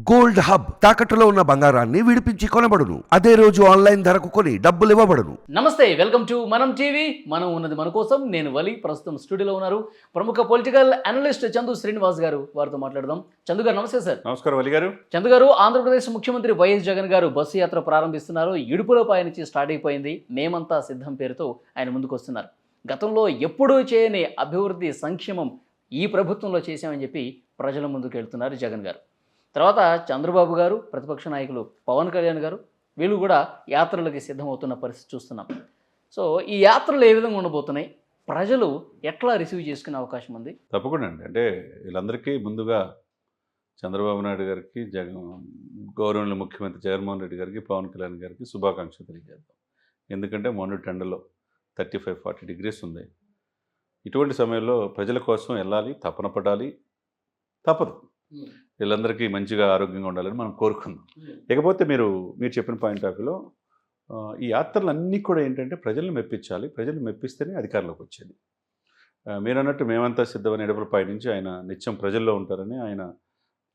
Gold hub తాకట్టులో ఉన్న బంగారాన్ని విడిపించి కొనబడును. అదే రోజు ఆన్లైన్ ధరకు కొని డబ్బులు ఇవ్వబడును. నమస్తే వెల్కమ్ టు మనం టీవీ. మనం ఉన్నది మన కోసం. నేను వలి ప్రస్తుతం స్టూడియోలో ఉన్నారు ప్రముఖ పొలిటికల్ అనలిస్ట్ చందు శ్రీనివాస్ గారు. వారితో మాట్లాడదాం. చందు గారు నమస్తే సార్. నమస్కారం వలి గారు. చందు గారు ఆంధ్రప్రదేశ్ ముఖ్యమంత్రి వైఎస్ జగన్ గారు బస్సు యాత్ర ప్రారంభిస్తున్నారు. ఇడుపులో పయనించి స్టార్ట్ అయిపోయింది. మేమంతా సిద్ధం పేరుతో ఆయన ముందుకు వస్తున్నారు. గతంలో ఎప్పుడూ చేయని అభివృద్ధి సంక్షేమం ఈ ప్రభుత్వంలో చేశామని చెప్పి ప్రజల ముందుకు వెళ్తున్నారు జగన్ గారు. తర్వాత చంద్రబాబు గారు ప్రతిపక్ష నాయకులు పవన్ కళ్యాణ్ గారు వీళ్ళు కూడా యాత్రలకి సిద్ధమవుతున్న పరిస్థితి చూస్తున్నాం. సో ఈ యాత్రలు ఏ విధంగా ఉండబోతున్నాయి? ప్రజలు ఎట్లా రిసీవ్ చేసుకునే అవకాశం ఉంది? తప్పకుండా అండి. అంటే వీళ్ళందరికీ ముందుగా చంద్రబాబు నాయుడు గారికి జగన్ గౌరవనీయ ముఖ్యమంత్రి జగన్మోహన్ రెడ్డి గారికి పవన్ కళ్యాణ్ గారికి శుభాకాంక్షలు తెలియజేద్దాం. ఎందుకంటే మొన్నటి ఎండలో థర్టీ ఫైవ్ ఫార్టీ డిగ్రీస్ ఉంది. ఇటువంటి సమయంలో ప్రజల కోసం వెళ్ళాలి తపన పడాలి తప్పదు. వీళ్ళందరికీ మంచిగా ఆరోగ్యంగా ఉండాలని మనం కోరుకుందాం. ఇకపోతే మీరు మీరు చెప్పిన పాయింట్ ఆఫ్ వ్యూలో ఆ, ఈ యాత్రలు అన్నీ కూడా ఏంటంటే ప్రజలను మెప్పించాలి ప్రజలు మెప్పిస్తేనే అధికారంలోకి వచ్చేది. మీరు అన్నట్టు మేమంతా సిద్ధమని ఎడపల పైనుంచి ఆయన నిత్యం ప్రజల్లో ఉంటారని ఆయన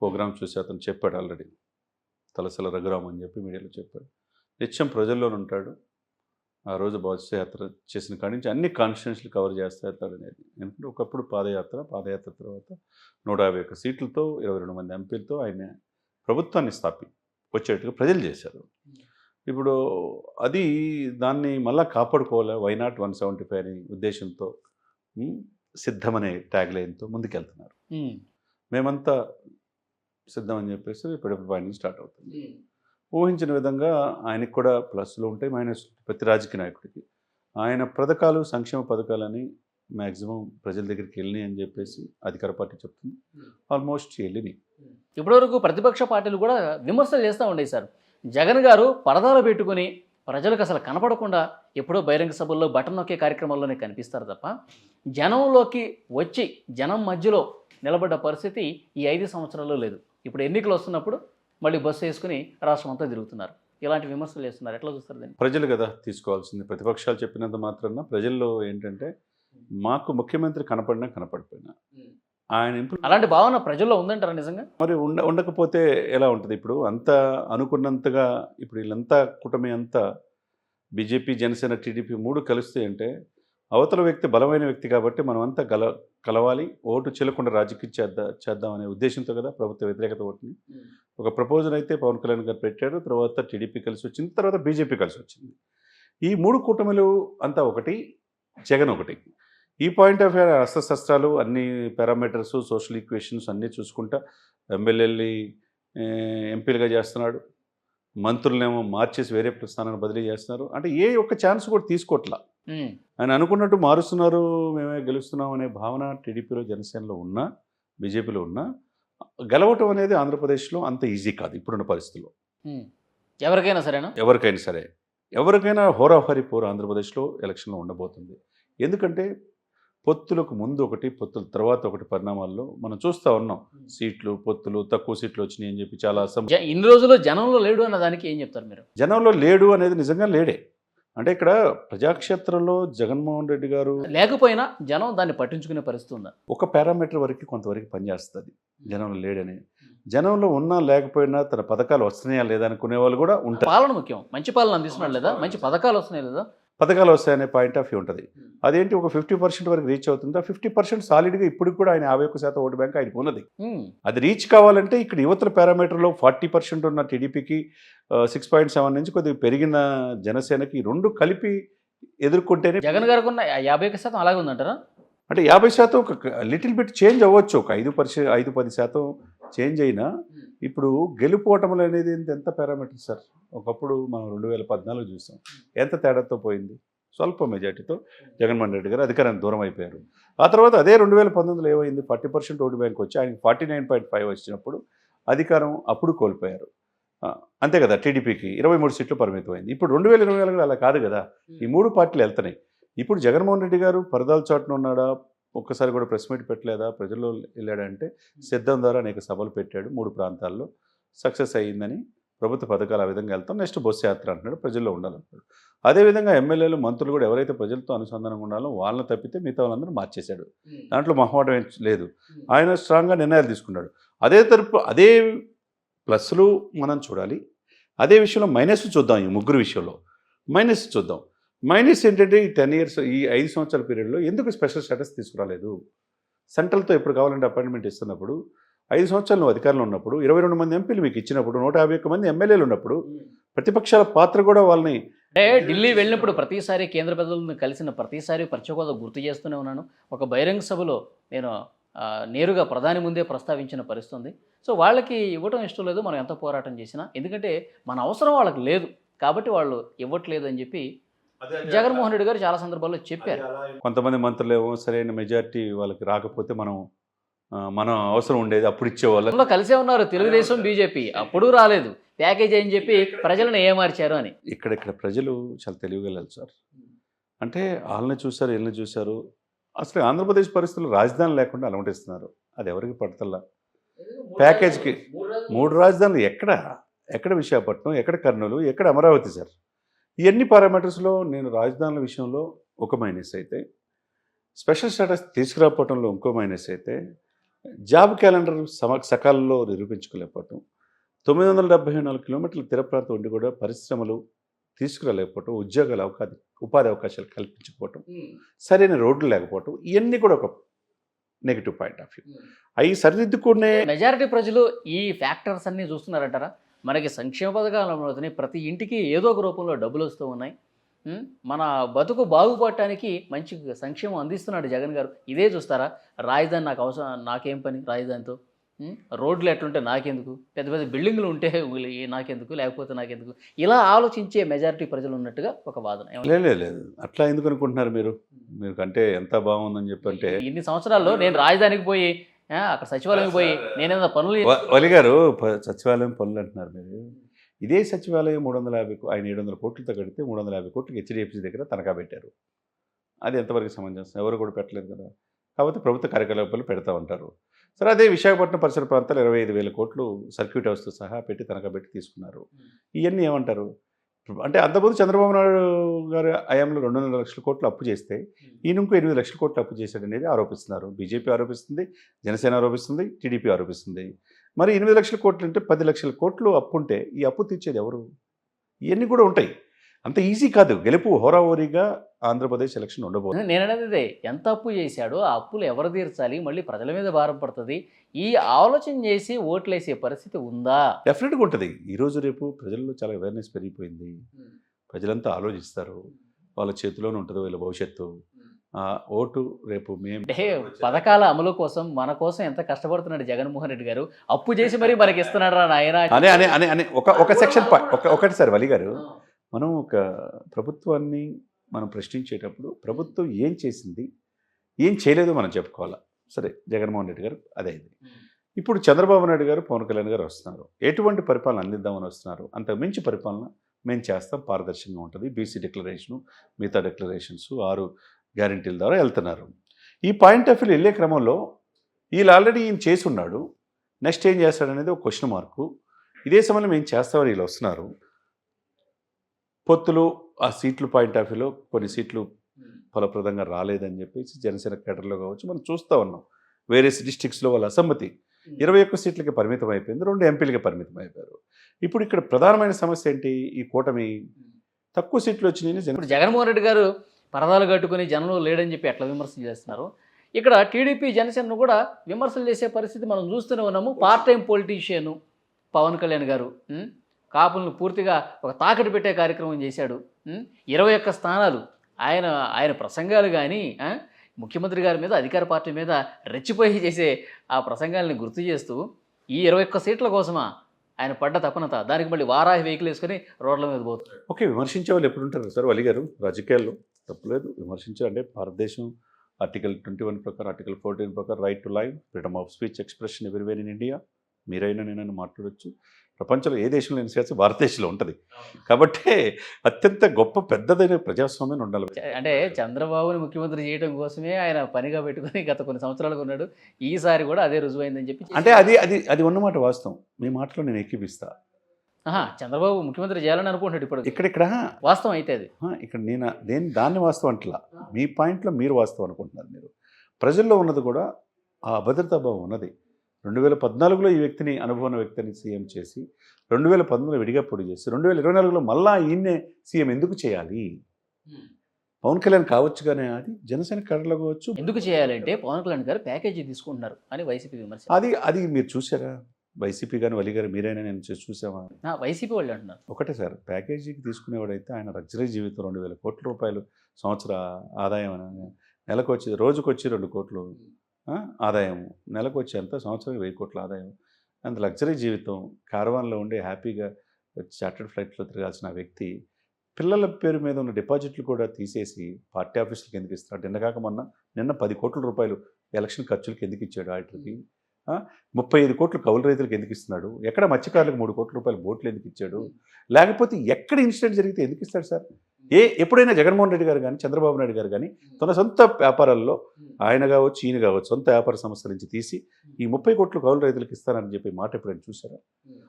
ప్రోగ్రామ్ చూసి అతను చెప్పాడు ఆల్రెడీ. తలసల రఘురామ్ అని చెప్పి మీడియాలో చెప్పాడు. నిత్యం ప్రజల్లోనే ఉంటాడు. ఆ రోజు బస్సు యాత్ర చేసిన కాడి నుంచి అన్ని కాన్స్టిట్యూన్సీలు కవర్ చేస్తా వెళ్తాడు అనేది ఎందుకంటే ఒకప్పుడు పాదయాత్ర పాదయాత్ర తర్వాత నూట యాభై ఒక్క సీట్లతో ఇరవై రెండు మంది ఎంపీలతో ఆయన ప్రభుత్వాన్ని స్థాపి వచ్చేట్టుగా ప్రజలు చేశారు. ఇప్పుడు అది దాన్ని మళ్ళా కాపాడుకోవాలి? Why not one seventy five అనే ఉద్దేశంతో సిద్ధమనే ట్యాగ్ లైన్తో ముందుకెళ్తున్నారు. మేమంతా సిద్ధం అని చెప్పేసి ఇప్పుడు పాయింట్ స్టార్ట్ అవుతుంది. ఊహించిన విధంగా ఆయనకు కూడా ప్లస్లు ఉంటాయి మైనస్ ప్రతి రాజకీయ నాయకుడికి. ఆయన పథకాలు సంక్షేమ పథకాలని మ్యాక్సిమం ప్రజల దగ్గరికి వెళ్ళినాయి అని చెప్పేసి అధికార పార్టీ చెప్తుంది. ఆల్మోస్ట్ వెళ్ళినాయి. ఇప్పటివరకు ప్రతిపక్ష పార్టీలు కూడా విమర్శలు చేస్తూ ఉండేవి సార్. జగన్ గారు పరదాలు పెట్టుకుని ప్రజలకు అసలు కనపడకుండా ఎప్పుడో బహిరంగ సభల్లో బటన్ నొక్కే కార్యక్రమాల్లోనే కనిపిస్తారు తప్ప జనంలోకి వచ్చి జనం మధ్యలో నిలబడ్డ పరిస్థితి ఈ ఐదు సంవత్సరాల్లో లేదు. ఇప్పుడు ఎన్నికలు వస్తున్నప్పుడు మళ్ళీ బస్సు వేసుకుని రాష్ట్రం అంతా తిరుగుతున్నారు. ఇలాంటి విమర్శలు చేస్తున్నారు. ఎట్లా చూస్తారు దీన్ని? ప్రజలు కదా తీసుకోవాల్సింది. ప్రతిపక్షాలు చెప్పినంత మాత్రాన ప్రజల్లో ఏంటంటే మాకు ముఖ్యమంత్రి కనపడినా కనపడిపోయినా. ఆయన అలాంటి భావన ప్రజల్లో ఉందంటారా నిజంగా? మరి ఉండ ఉండకపోతే ఎలా ఉంటుంది ఇప్పుడు? అంత అనుకున్నంతగా ఇప్పుడు వీళ్ళంతా కూటమి అంతా బీజేపీ జనసేన టీడీపీ మూడు కలిస్తే అంటే అవతల వ్యక్తి బలమైన వ్యక్తి కాబట్టి మనం అంతా గల కలవాలి. ఓటు చెల్లకుండా రాజకీయం చేద్దా చేద్దాం అనే ఉద్దేశంతో కదా ప్రభుత్వ వ్యతిరేకత ఓటుని. ఒక ప్రపోజల్ అయితే పవన్ కళ్యాణ్ గారు పెట్టారు. తర్వాత టీడీపీ కలిసి వచ్చింది తర్వాత బీజేపీ కలిసి వచ్చింది ఈ మూడు కూటమిలు అంతా ఒకటి జగన్ ఒకటి. ఈ పాయింట్ ఆఫ్ వ్యూ అస్త్రశస్త్రాలు అన్ని పారామీటర్స్ సోషల్ ఈక్వేషన్స్ అన్నీ చూసుకుంటా ఎమ్మెల్యేలని ఎంపీలుగా చేస్తున్నాడు. మంత్రులనేమో మార్చేసి వేరే స్థానాన్ని బదిలీ చేస్తున్నారు. అంటే ఏ ఒక్క ఛాన్స్ కూడా తీసుకోవట్లా. ఆయన అనుకున్నట్టు మారుస్తున్నారు మేమే గెలుస్తున్నాం అనే భావన టీడీపీలో జనసేనలో ఉన్నా బీజేపీలో ఉన్నా గెలవటం అనేది ఆంధ్రప్రదేశ్లో అంత ఈజీ కాదు ఇప్పుడున్న పరిస్థితుల్లో. ఎవరికైనా సరేనా? ఎవరికైనా సరే. ఎవరికైనా హోరాహరి పోరు ఆంధ్రప్రదేశ్లో ఎలక్షన్లో ఉండబోతుంది. ఎందుకంటే పొత్తులకు ముందు ఒకటి పొత్తుల తర్వాత ఒకటి పరిణామాల్లో మనం చూస్తూ ఉన్నాం. సీట్లు పొత్తులు తక్కువ సీట్లు వచ్చినాయి అని చెప్పి చాలా ఇన్ని రోజులు జనంలో లేడు అన్న దానికి ఏం చెప్తారు మీరు? జనంలో లేడు అనేది నిజంగా లేడే. అంటే ఇక్కడ ప్రజాక్షేత్రంలో జగన్మోహన్ రెడ్డి గారు లేకపోయినా జనం దాన్ని పట్టించుకునే పరిస్థితి ఉందా? ఒక పారామీటర్ వరకు కొంతవరకు పనిచేస్తుంది. జనంలో లేడని. జనంలో ఉన్నా లేకపోయినా తన పథకాలు వస్తున్నాయా లేదా అనుకునే వాళ్ళు కూడా ఉంటారు. పాలన ముఖ్యం. మంచి పాలన అందిస్తున్నాడు లేదా? మంచి పథకాలు వస్తున్నాయి లేదా? పథకాలు వస్తాయనే పాయింట్ ఆఫ్ వ్యూ ఉంటుంది. అదేంటి? ఒక ఫిఫ్టీ పర్సెంట్ వరకు రీచ్ అవుతుంది? ఫిఫ్టీ పర్సెంట్ సాలిడ్గా ఇప్పటికి కూడా ఆయన యాభై ఒక్క శాతం ఓటు బ్యాంక్ ఆయనకు ఉన్నది. ఉమ్. అది రీచ్ కావాలంటే ఇక్కడ యువతల పారామీటర్లో ఫార్టీ పర్సెంట్ ఉన్న టీడీపీకి సిక్స్ పాయింట్ సెవెన్ నుంచి కొద్దిగా పెరిగిన జనసేనకి రెండు కలిపి ఎదుర్కొంటేనే జగన్ గారికి ఉన్న యాభై ఒక్క శాతం అలాగే ఉందంటారా? అంటే యాభై శాతం ఒక లిటిల్ బిట్ చేంజ్ అవ్వచ్చు. ఒక ఐదు పర్సెంట్ ఐదు పది శాతం చేంజ్ అయినా ఇప్పుడు గెలుపోవటములు అనేది ఎంత- పారామీటర్ సార్? ఒకప్పుడు మనం రెండు వేల పద్నాలుగు చూసాం. ఎంత తేడాతో పోయింది? స్వల్ప మెజార్టీతో జగన్మోహన్ రెడ్డి గారు అధికారానికి దూరం అయిపోయారు. ఆ తర్వాత అదే రెండు వేల పంతొమ్మిదిలో ఏమైంది? ఫార్టీ పర్సెంట్ ఓటు బ్యాంక్ వచ్చి ఆయనకి ఫార్టీ నైన్ పాయింట్ ఫైవ్ వచ్చినప్పుడు అధికారం అప్పుడు కోల్పోయారు. అంతే కదా టీడీపీకి ఇరవై మూడు సీట్లు పరిమితమైంది ఇప్పుడు రెండు వేల ఇరవై నాలుగులో అలా కాదు కదా. ఈ మూడు పార్టీలు వెళ్తున్నాయి. ఇప్పుడు జగన్మోహన్ రెడ్డి గారు పరదాల చాటున ఉన్నాడా? ఒక్కసారి కూడా ప్రెస్ మీట్ పెట్టలేదా? ప్రజల్లో వెళ్ళాడంటే సిద్ధం ద్వారా అనేక సభలు పెట్టాడు మూడు ప్రాంతాల్లో. సక్సెస్ అయ్యిందని ప్రభుత్వ పథకాలు ఆ విధంగా వెళ్తాం. నెక్స్ట్ బస్సు యాత్ర అంటున్నాడు. ప్రజల్లో ఉండాలంటాడు అదేవిధంగా ఎమ్మెల్యేలు మంత్రులు కూడా ఎవరైతే ప్రజలతో అనుసంధానంగా ఉండాలో వాళ్ళని తప్పితే మిగతా వాళ్ళందరూ మార్చేశాడు. దాంట్లో మొహమాటం లేదు. ఆయన స్ట్రాంగ్గా నిర్ణయాలు తీసుకున్నాడు. అదే తరపు అదే ప్లస్లు మనం చూడాలి. అదే విషయంలో మైనస్ చూద్దాం ఈ ముగ్గురు విషయంలో. మైనస్ చూద్దాం. మైనస్ ఏంటంటే ఈ టెన్ ఇయర్స్ ఈ ఐదు సంవత్సరాల పీరియడ్లో ఎందుకు స్పెషల్ స్టేటస్ తీసుకురాలేదు? సెంట్రల్తో ఎప్పుడు కావాలంటే అపాయింట్మెంట్ ఇస్తున్నప్పుడు ఐదు సంవత్సరాలు నువ్వు అధికారంలో ఉన్నప్పుడు ఇరవై రెండు మంది ఎంపీలు మీకు ఇచ్చినప్పుడు నూట యాభై ఒక్క మంది ఎమ్మెల్యేలు ఉన్నప్పుడు ప్రతిపక్షాల పాత్ర కూడా వాళ్ళని అంటే ఢిల్లీ వెళ్ళినప్పుడు ప్రతిసారి కేంద్ర పెద్దలను కలిసిన ప్రతిసారి ప్రత్యేక హోదా గుర్తు చేస్తూనే ఉన్నాను. ఒక బహిరంగ సభలో నేను నేరుగా ప్రధాని ముందే ప్రస్తావించిన పరిస్థితి ఉంది సో వాళ్ళకి ఇవ్వటం ఇష్టం లేదు మనం ఎంత పోరాటం చేసినా. ఎందుకంటే మన అవసరం వాళ్ళకి లేదు. కాబట్టి వాళ్ళు ఇవ్వట్లేదు అని చెప్పి జగన్మోహన్ రెడ్డి గారు చాలా సందర్భాల్లో చెప్పారు. కొంతమంది మంత్రులు ఏమో సరైన మెజారిటీ వాళ్ళకి రాకపోతే మనం మనం అవసరం ఉండేది అప్పుడు ఇచ్చేవాళ్ళం కలిసే ఉన్నారు తెలుగుదేశం బీజేపీ. అప్పుడు రాలేదు. ప్యాకేజ్ అని చెప్పి ప్రజలను ఏమార్చారు అని. ఇక్కడ ఇక్కడ ప్రజలు చాలా తెలివిగలరు సార్. అంటే వాళ్ళని చూశారు వీళ్ళని చూశారు. అసలు ఆంధ్రప్రదేశ్ పరిస్థితులు రాజధాని లేకుండా అలమటిస్తున్నారు అది ఎవరికి పడతల్లా? ప్యాకేజ్కి మూడు రాజధానులు ఎక్కడ? ఎక్కడ విశాఖపట్నం ఎక్కడ కర్నూలు ఎక్కడ అమరావతి సార్? ఇవన్నీ పారామీటర్స్లో నేను రాజధానుల విషయంలో ఒక మైనస్ అయితే స్పెషల్ స్టేటస్ తీసుకురాకపోవడంలో ఇంకో మైనస్ అయితే జాబ్ క్యాలెండర్ సమ సకాలంలో నిరూపించుకోలేకపోవటం తొమ్మిది వందల డెబ్బై నాలుగు కిలోమీటర్ల తీర ప్రాంతం ఉండి కూడా పరిశ్రమలు తీసుకురాలేకపోవటం ఉద్యోగాల అవకాశం ఉపాధి అవకాశాలు కల్పించకపోవటం సరైన రోడ్లు లేకపోవటం ఇవన్నీ కూడా ఒక నెగిటివ్ పాయింట్ ఆఫ్ వ్యూ. అవి సరిదిద్దుకునే మెజారిటీ ప్రజలు ఈ ఫ్యాక్టర్స్ అన్నీ చూస్తున్నారంటారా? మనకి సంక్షేమ పథకాలు అమలవుతున్నాయి. ప్రతి ఇంటికి ఏదో ఒక రూపంలో డబ్బులు వస్తూ ఉన్నాయి? మన బతుకు బాగుపడటానికి మంచి సంక్షేమం అందిస్తున్నాడు జగన్ గారు. ఇదే చూస్తారా? రాజధాని నాకు అవసరం నాకేం పని రాజధానితో? రోడ్లు ఎట్లుంటే నాకెందుకు? పెద్ద పెద్ద బిల్డింగ్లు ఉంటే నాకెందుకు? లేకపోతే నాకెందుకు? ఇలా ఆలోచించే మెజారిటీ ప్రజలు ఉన్నట్టుగా ఒక వాదన? లేదు అట్లా ఎందుకు అనుకుంటున్నారు మీరు? మీరు అంటే ఎంత బాగుందని చెప్పి అంటే ఇన్ని సంవత్సరాల్లో నేను రాజధానికి పోయి అక్కడ సచివాలయం పోయి నేనేదో పనులు వలి గారు ప- సచివాలయం పనులు అంటున్నారు మీరు. ఇదే సచివాలయం మూడు వందల యాభై ఆయన ఏడు వందల కోట్లతో కడితే మూడు వందల యాభై కోట్లకి హెచ్డిఎఫ్సి దగ్గర తనఖా పెట్టారు. అది ఎంతవరకు సమంజసం? ఎవరు కూడా పెట్టలేదు కదా. కాబట్టి ప్రభుత్వ కార్యకలాపాలు పెడతా ఉంటారు. సరే అదే విశాఖపట్నం పరిసర ప్రాంతాలు ఇరవై ఐదు వేల కోట్లు సర్క్యూట్ హౌస్తో సహా పెట్టి తనఖా పెట్టి తీసుకున్నారు. ఇవన్నీ ఏమంటారు? అంటే అంతకుముందు చంద్రబాబు నాయుడు గారి హయాంలో రెండున్నర లక్షల కోట్లు అప్పు చేస్తే ఈయన ఇంకో ఎనిమిది లక్షల కోట్లు అప్పు చేశాడు అనేది ఆరోపిస్తున్నారు. బీజేపీ ఆరోపిస్తుంది జనసేన ఆరోపిస్తుంది టీడీపీ ఆరోపిస్తుంది. మరి ఎనిమిది లక్షల కోట్లు అంటే పది లక్షల కోట్లు అప్పు ఉంటే ఈ అప్పు తీర్చేది ఎవరు? ఇవన్నీ కూడా ఉంటాయి. అంత ఈజీ కాదు. గెలుపు హోరాహోరీగా ఆంధ్రప్రదేశ్ ఎలక్షన్ ఉండబోతుంది నేను అనేది ఎంత అప్పు చేశాడో ఆ అప్పులు ఎవరు తీర్చాలి? మళ్ళీ ప్రజల మీద భారం పడుతుంది. ఈ ఆలోచన చేసి ఓట్లేసే పరిస్థితి ఉందా? డెఫినెట్గా ఉంటుంది. ఈరోజు రేపు ప్రజల్లో చాలా అవేర్నెస్ పెరిగిపోయింది. ప్రజలంతా ఆలోచిస్తారు. వాళ్ళ చేతిలోనే ఉంటుంది వీళ్ళ భవిష్యత్తు. ఆ ఓటు రేపు మేము అంటే పథకాల అమలు కోసం మన కోసం ఎంత కష్టపడుతున్నాడు జగన్మోహన్ రెడ్డి గారు. అప్పు చేసి మరీ మనకి ఇస్తున్నాడు రా నాయన. అనే అనే అనే ఒక ఒక సెక్షన్ ఒకటి సార్ వలి గారు. మనం ఒక ప్రభుత్వాన్ని మనం ప్రశ్నించేటప్పుడు ప్రభుత్వం ఏం చేసింది ఏం చేయలేదో మనం చెప్పుకోవాలా. సరే జగన్మోహన్ రెడ్డి గారు అదే ఇది. ఇప్పుడు చంద్రబాబు నాయుడు గారు పవన్ కళ్యాణ్ గారు వస్తున్నారు. ఎటువంటి పరిపాలన అందిద్దామని వస్తున్నారు? అంతకు మించి పరిపాలన మేము చేస్తాం పారదర్శకంగా ఉంటుంది. బీసీ డిక్లరేషను మిగతా డిక్లరేషన్స్ ఆరు గ్యారంటీల ద్వారా వెళ్తున్నారు. ఈ పాయింట్ ఆఫ్ వ్యూ వెళ్ళే క్రమంలో వీళ్ళు ఆల్రెడీ ఈయన చేసి ఉన్నాడు. నెక్స్ట్ ఏం చేస్తాడనేది ఒక క్వశ్చన్ మార్కు. ఇదే సమయంలో మేము చేస్తామని వీళ్ళు వస్తున్నారు. పొత్తులు ఆ సీట్లు పాయింట్ ఆఫ్ వ్యూలో కొన్ని సీట్లు ఫలప్రదంగా రాలేదని చెప్పేసి జనసేన కేటర్లో కావచ్చు మనం చూస్తూ ఉన్నాం. వేరే డిస్ట్రిక్ట్స్లో వాళ్ళ అసమ్మతి. ఇరవై ఒక్క సీట్లకి పరిమితం అయిపోయింది రెండు ఎంపీలకి పరిమితం అయిపోయారు. ఇప్పుడు ఇక్కడ ప్రధానమైన సమస్య ఏంటి ఈ కూటమి? తక్కువ సీట్లు వచ్చినాయని జన ఇప్పుడు జగన్మోహన్ రెడ్డి గారు పరదాలు కట్టుకుని జనంలో లేడని చెప్పి ఎట్లా విమర్శలు చేస్తున్నారు. ఇక్కడ టీడీపీ జనసేనను కూడా విమర్శలు చేసే పరిస్థితి మనం చూస్తూనే ఉన్నాము. Part time politician Pawan Kalyan గారు? కాపులను పూర్తిగా ఒక తాకట్టు పెట్టే కార్యక్రమం చేశాడు. ఇరవై ఒక్క స్థానాలు. ఆయన ఆయన ప్రసంగాలు కానీ ముఖ్యమంత్రి గారి మీద అధికార పార్టీ మీద రెచ్చిపోయి చేసే ఆ ప్రసంగాల్ని గుర్తు చేస్తూ ఈ ఇరవై ఒక్క సీట్ల కోసమా ఆయన పడ్డ తపనత? దానికి మళ్ళీ వారాహి వెహికల్ వేసుకొని రోడ్ల మీద పోతున్నారు. ఓకే విమర్శించే వాళ్ళు ఎప్పుడు ఉంటారు సార్ వలి గారు రాజకీయాల్లో తప్పులేదు. విమర్శించారు అంటే భారతదేశం ఆర్టికల్ ట్వంటీ వన్ ప్రకారం ఆర్టికల్ ఫోర్టీన్ ప్రకారం right to live freedom of speech expression everywhere in India మీరైనా నేనైనా మాట్లాడొచ్చు. ప్రపంచంలో ఏ దేశంలో అయినా స్వేచ్ఛ భారతదేశంలో ఉంటుంది. కాబట్టి అత్యంత గొప్ప పెద్దదైన ప్రజాస్వామ్యం ఉండాలి. అంటే చంద్రబాబుని ముఖ్యమంత్రి చేయడం కోసమే ఆయన పనిగా పెట్టుకుని గత కొన్ని సంవత్సరాలుగా ఉన్నాడు. ఈసారి కూడా అదే రుజువైందని చెప్పి అంటే అది అది అది ఉన్నమాట వాస్తవం. మీ మాటలో నేను ఎక్కిపిస్తా చంద్రబాబు ముఖ్యమంత్రి చేయాలని అనుకుంటున్నాడు ఇప్పుడు ఇక్కడిక్కడ వాస్తవం అయితే అది. ఇక్కడ నేను నేను దాన్ని వాస్తవం అంటలా. మీ పాయింట్లో మీరు వాస్తవం అనుకుంటున్నారు మీరు. ప్రజల్లో ఉన్నది కూడా ఆ అభద్రతా భావం ఉన్నది. రెండు వేల పద్నాలుగులో ఈ వ్యక్తిని అనుభవం వ్యక్తిని సీఎం చేసి రెండు వేల పంతొమ్మిదిలో విడిగా పొడి చేసి రెండు వేల ఇరవై నాలుగులో మళ్ళా ఈయన్నే సీఎం ఎందుకు చేయాలి? పవన్ కళ్యాణ్ కావచ్చు కానీ అది జనసేన కడలో కావచ్చు. ఎందుకు చేయాలంటే పవన్ కళ్యాణ్ గారు ప్యాకేజీ తీసుకుంటున్నారు అని వైసీపీ విమర్శ. అది అది మీరు చూసారా వైసీపీ కానీ వలి గారు మీరైనా నేను చూ- చూసామా ఆ, వైసీపీ వాళ్ళు అంటున్నారు. ఒకటే సార్ ప్యాకేజీకి తీసుకునేవాడైతే ఆయన లగ్జరీ జీవితం రెండు వేల కోట్ల రూపాయలు సంవత్సర ఆదాయం అని నెలకు వచ్చి రోజుకు వచ్చి రెండు కోట్లు. ఆదాయం నెలకు వచ్చే ఎంత సంవత్సరం వెయ్యి కోట్ల ఆదాయం అంత లగ్జరీ జీవితం. కారవాన్లో ఉండే హ్యాపీగా చార్టర్డ్ ఫ్లైట్లో తిరగాల్సిన వ్యక్తి పిల్లల పేరు మీద ఉన్న డిపాజిట్లు కూడా తీసేసి పార్టీ ఆఫీసులకు ఎందుకు ఇస్తాడు నిన్న కాక మొన్న నిన్న పది కోట్ల రూపాయలు ఎలక్షన్ ఖర్చులకు ఎందుకు ఇచ్చాడు ఆడిటర్కి? ముప్పై ఐదు కోట్లు కౌలు రైతులకు ఎందుకు ఇస్తున్నాడు? ఎక్కడ మత్స్యకారులకు మూడు కోట్ల రూపాయలు బోట్లు ఎందుకు ఇచ్చాడు? లేకపోతే ఎక్కడ ఇన్సిడెంట్ జరిగితే ఎందుకు ఇస్తాడు సార్? ఏ ఎప్పుడైనా జగన్మోహన్ రెడ్డి గారు కానీ చంద్రబాబు నాయుడు గారు కానీ తన సొంత వ్యాపారాల్లో ఆయన కావచ్చు ఈయన కావచ్చు సొంత వ్యాపార సంస్థల నుంచి తీసి ఈ ముప్పై కోట్లు కౌలు రైతులకు ఇస్తానని చెప్పి మాట ఎప్పుడైనా చూసారా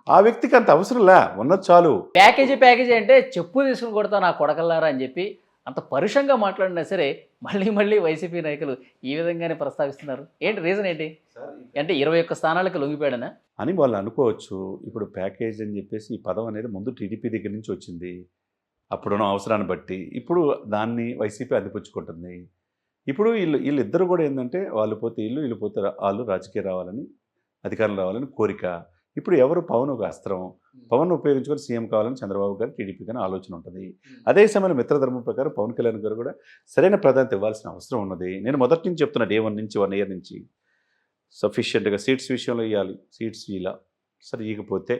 ఆ వ్యక్తికి అంత అవసరం లే ఉన్నది చాలు. ప్యాకేజీ ప్యాకేజీ అంటే చెప్పు తీసుకుని కొడతా నా కొడకల్లారా అని చెప్పి అంత పరుషంగా మాట్లాడినా సరే మళ్ళీ మళ్ళీ వైసీపీ నాయకులు ఈ విధంగానే ప్రస్తావిస్తున్నారు. ఏంటి రీజన్ ఏంటి? అంటే ఇరవై ఒక్క స్థానాలకు లొంగిపోయాడనా? అని వాళ్ళు అనుకోవచ్చు ఇప్పుడు ప్యాకేజ్ అని చెప్పేసి ఈ పదం అనేది ముందు టీడీపీ దగ్గర నుంచి వచ్చింది. అప్పుడున్న అవసరాన్ని బట్టి. ఇప్పుడు దాన్ని వైసీపీ అందిపుచ్చుకుంటుంది ఇప్పుడు వీళ్ళు వీళ్ళిద్దరు కూడా ఏంటంటే వాళ్ళు పోతే ఇల్లు వీళ్ళు పోతే వాళ్ళు రాజకీయ రావాలని అధికారం రావాలని కోరిక. ఇప్పుడు ఎవరు పవన్ ఒక అస్త్రం? పవన్ ఉపయోగించుకొని సీఎం కావాలని చంద్రబాబు గారు టీడీపీ కానీ ఆలోచన ఉంటుంది. అదే సమయంలో మిత్రధర్మం ప్రకారం పవన్ కళ్యాణ్ గారు కూడా సరైన ప్రాధాన్యత ఇవ్వాల్సిన అవసరం ఉన్నది. నేను మొదటి నుంచి చెప్తున్నా డే వన్ నుంచి వన్ ఇయర్ నుంచి. సఫిషియెంట్గా సీట్స్ విషయంలో ఇవ్వాలి సీట్స్ ఇలా సరే ఇకపోతే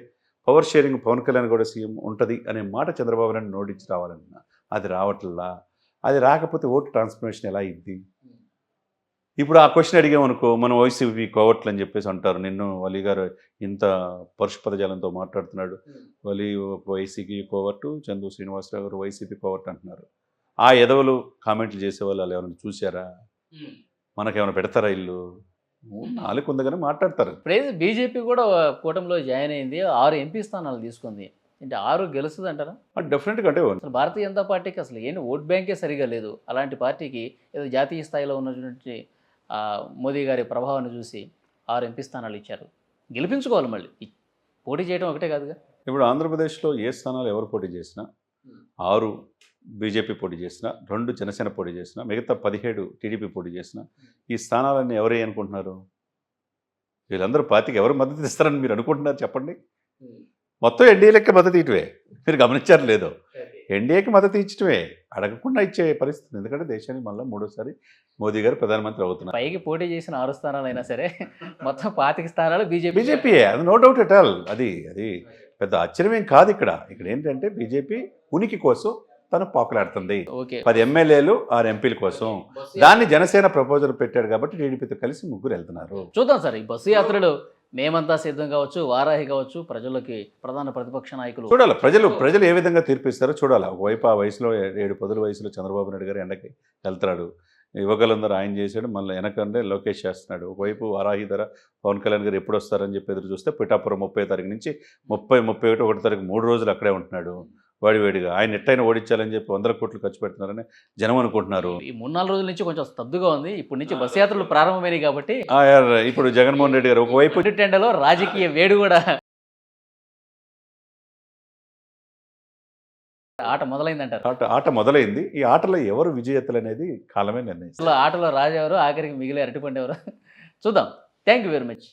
పవర్ షేరింగ్ పవన్ కళ్యాణ్ కూడా సీఎం ఉంటుంది అనే మాట చంద్రబాబు నాయుడు నోటించి రావాలన్నా. అది రావట్లా? అది రాకపోతే ఓటు ట్రాన్స్ఫర్మేషన్ ఎలా అయింది? ఇప్పుడు ఆ క్వశ్చన్ అడిగామనుకో మనం వైసీపీ కోవట్లు అని చెప్పేసి అంటారు. నిన్ను వలి గారు ఇంత పరుష పదజాలంతో మాట్లాడుతున్నాడు. వలి వైసీపీ కోవట్టు చందు శ్రీనివాసరావు గారు వైసీపీ కోవట్టు అంటున్నారు. ఆ ఎదవలు కామెంట్లు చేసేవాళ్ళు వాళ్ళు ఏమైనా చూసారా మనకేమైనా పెడతారా ఇల్లు? నాలుగు ఉందగానే మాట్లాడతారు. ఇప్పుడు బీజేపీ కూడా కూటమిలో జాయిన్ అయింది ఆరు ఎంపీ స్థానాలు తీసుకుంది. అంటే ఆరు గెలుస్తుంది అంటారా డెఫినెట్గా అంటే అసలు భారతీయ జనతా పార్టీకి అసలు ఏంటి ఓట్ బ్యాంకే సరిగా లేదు. అలాంటి పార్టీకి ఏదో జాతీయ స్థాయిలో ఉన్నటువంటి మోదీ గారి ప్రభావాన్ని చూసి ఆరు ఎంపీ స్థానాలు ఇచ్చారు. గెలిపించుకోవాలి మళ్ళీ. పోటీ చేయడం ఒకటే కాదుగా. ఇప్పుడు ఆంధ్రప్రదేశ్లో ఏ స్థానాలు ఎవరు పోటీ చేసినా ఆరు బీజేపీ పోటీ చేసిన రెండు జనసేన పోటీ చేసిన మిగతా పదిహేడు టీడీపీ పోటీ చేసిన ఈ స్థానాలన్నీ ఎవరే అనుకుంటున్నారు? వీళ్ళందరూ పార్టీకి ఎవరు మద్దతు ఇస్తారని మీరు అనుకుంటున్నారు చెప్పండి. మొత్తం ఎన్డీఏలకి మద్దతు ఇటువే. మీరు గమనించారు లేదో. ఎన్డీఏకి మద్దతు ఇచ్చటమే అడగకుండా ఇచ్చే పరిస్థితి. ఎందుకంటే దేశానికి మళ్ళీ మూడోసారి మోదీ గారు ప్రధానమంత్రి అవుతున్నారు. పైకి పోటీ చేసిన ఆరు స్థానాలు అయినా సరే మొత్తం పాతిక స్థానాలు బీజేపీ బీజేపీయే అది నో డౌట్ ఎట్ ఆల్. అది అది పెద్ద ఆశ్చర్యమేం కాదు ఇక్కడ. ఇక్కడ ఏంటంటే బీజేపీ ఉనికి కోసం తను పాకులాడుతుంది. పది ఎమ్మెల్యేలు ఆరు ఎంపీల కోసం. దాన్ని జనసేన ప్రపోజల్ పెట్టాడు కాబట్టి టీడీపీతో కలిసి ముగ్గురు వెళ్తున్నారు. చూద్దాం సార్ ఈ బస్సు యాత్రలు మేమంతా సిద్ధం కావచ్చు వారాహి కావచ్చు ప్రజలకి ప్రధాన ప్రతిపక్ష నాయకులు. చూడాలి ప్రజలు ప్రజలు ఏ విధంగా తీర్పిస్తారో చూడాలి. ఒకవైపు ఆ వయసులో ఏడు పదుల వయసులో చంద్రబాబు నాయుడు గారు ఎండకి వెళ్తాడు యువకులందరూ ఆయన చేశాడు మళ్ళీ వెనకంటే లోకేష్ చేస్తున్నాడు. ఒకవైపు వారాహి ధర పవన్ కళ్యాణ్ గారు ఎప్పుడు వస్తారని చెప్పి ఎదురు చూస్తే పిఠాపురం ముప్పై తారీఖు నుంచి ముప్పై ముప్పై ఒకటి ఒకటి తారీఖు మూడు రోజులు అక్కడే ఉంటున్నాడు. వాడి వేడిగా. ఆయన ఎట్టయినా ఓడించాలని చెప్పి వందల కోట్లు ఖర్చు పెడుతున్నారని జనం అనుకుంటున్నారు. ఈ మూడు నాలుగు రోజుల నుంచి కొంచెం స్తబ్దుగా ఉంది. ఇప్పటి నుంచి బస్సు యాత్రలు ప్రారంభమైనాయి కాబట్టి ఇప్పుడు జగన్మోహన్ రెడ్డి గారు ఒకవైపు టెండలో రాజకీయ వేడి కూడా ఆట మొదలైందంటారు. ఆట ఆట మొదలైంది. ఈ ఆటలో ఎవరు విజేతలు అనేది కాలమే నిర్ణయిస్తారు అసలు ఆటలో రాజు ఎవరు ఆఖరికి మిగిలే అరటిపండు ఎవరు? చూద్దాం. Thank you very much